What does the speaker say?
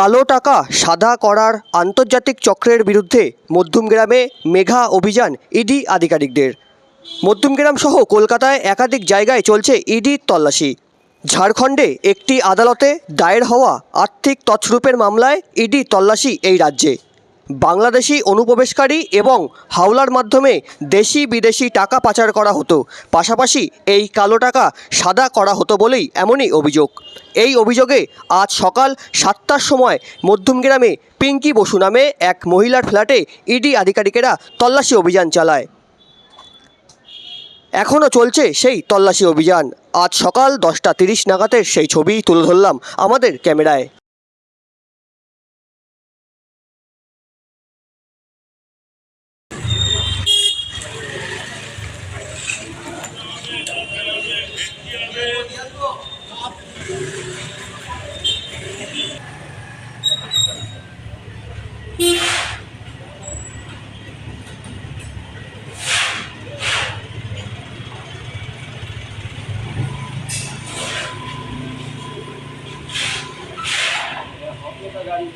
কালো টাকা সাদা করার আন্তর্জাতিক চক্রের বিরুদ্ধে মধ্যমগ্রামে মেঘা অভিযান ইডি আধিকারিকদের। মধ্যমগ্রাম সহ কলকাতায় একাধিক জায়গায় চলছে ইডির তল্লাশি। ঝাড়খণ্ডে একটি আদালতে দায়ের হওয়া আর্থিক তছরূপের মামলায় ইডি তল্লাশি এই রাজ্যে। বাংলাদেশি অনুপ্রবেশকারী এবং হাওলার মাধ্যমে দেশি বিদেশি টাকা পাচার করা হতো। পাশাপাশি এই কালো টাকা সাদা করা হতো বলেই এমনই অভিযোগ। এই অভিযোগে আজ সকাল সাতটার সময় মধ্যমগ্রামে পিঙ্কি বসু নামে এক মহিলার ফ্ল্যাটে ইডি আধিকারিকেরা তল্লাশি অভিযান চালায়। এখনও চলছে সেই তল্লাশি অভিযান। আজ সকাল দশটা তিরিশ নাগাদের সেই ছবি তুলে ধরলাম আমাদের ক্যামেরায়। গাড়ি